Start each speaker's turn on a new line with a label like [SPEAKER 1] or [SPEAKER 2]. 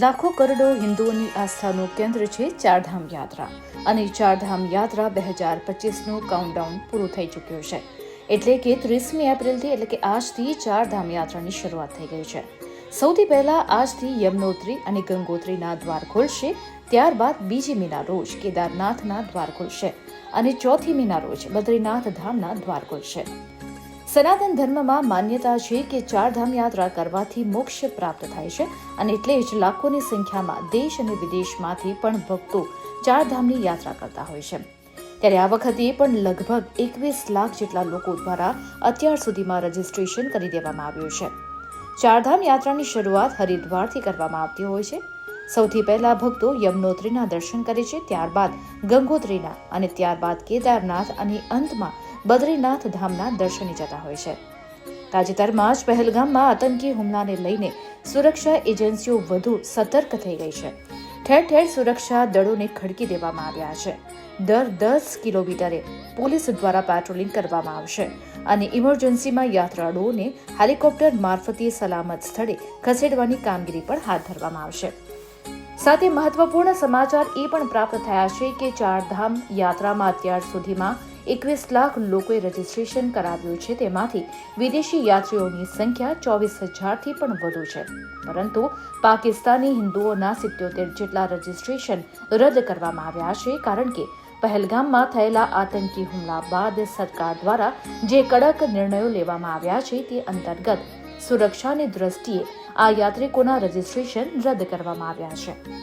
[SPEAKER 1] લાખો કરોડો હિન્દુઓની આસ્થાનું કેન્દ્ર છે ચારધામ યાત્રા. અને ચારધામ યાત્રા બે હજાર પચીસનું કાઉન્ટડાઉન પૂરું થઈ ચૂક્યું છે. એટલે કે ત્રીસમી એપ્રિલથી એટલે કે આજથી ચારધામ યાત્રાની શરૂઆત થઈ ગઈ છે. સૌથી પહેલા આજથી યમનોત્રી અને ગંગોત્રીના દ્વાર ખોલશે, ત્યારબાદ બીજી મીના રોજ કેદારનાથના દ્વાર ખોલશે અને ચોથી મીના રોજ બદ્રીનાથ ધામના દ્વાર ખુલશે. સનાતન ધર્મમાં માન્યતા છે કે ચારધામ યાત્રા કરવાથી મોક્ષ પ્રાપ્ત થાય છે અને એટલે જ લાખોની સંખ્યામાં દેશ અને વિદેશમાંથી પણ ભક્તો ચારધામની યાત્રા કરતા હોય છે. ત્યારે આ વખતે પણ લગભગ એકવીસ લાખ જેટલા લોકો દ્વારા અત્યાર સુધીમાં રજીસ્ટ્રેશન કરી દેવામાં આવ્યું છે. ચારધામ યાત્રાની શરૂઆત હરિદ્વારથી કરવામાં આવતી હોય છે. સૌથી પહેલા ભક્તો યમનોત્રીના દર્શન કરે છે, ત્યારબાદ ગંગોત્રીના અને ત્યારબાદ કેદારનાથ અને અંતમાં બદ્રીનાથ ધામના દર્શને જતા હોય છે. તાજેતરમાં જ પહેલગામમાં આતંકી હુમલાને લઈને સુરક્ષા એજન્સીઓ વધુ સતર્ક થઈ ગઈ છે. ઠેર ઠેર સુરક્ષા દળોને ખડકી દેવામાં આવ્યા છે. દર દસ કિલોમીટરે પોલીસ દ્વારા પેટ્રોલિંગ કરવામાં આવશે અને ઇમરજન્સીમાં યાત્રાળુઓને હેલિકોપ્ટર મારફતે સલામત સ્થળે ખસેડવાની કામગીરી પણ હાથ ધરવામાં આવશે. સાથે મહત્વપૂર્ણ સમાચાર એ પણ પ્રાપ્ત થયા છે કે ચારધામ યાત્રામાં અત્યાર સુધીમાં એકવીસ લાખ લોકોએ રજીસ્ટ્રેશન કરાવ્યું છે. તેમાંથી વિદેશી યાત્રીઓની સંખ્યા ચોવીસ હજારથી પણ વધુ છે. પરંતુ પાકિસ્તાની હિન્દુઓના સિત્યોતેર જેટલા રજીસ્ટ્રેશન રદ કરવામાં આવ્યા છે કારણ કે પહેલગામમાં થયેલા આતંકી હુમલા બાદ સરકાર દ્વારા જે કડક નિર્ણયો લેવામાં આવ્યા છે તે અંતર્ગત સુરક્ષાની દ્રષ્ટિએ આ યાત્રિકોના રજીસ્ટ્રેશન રદ કરવામાં આવ્યા છે.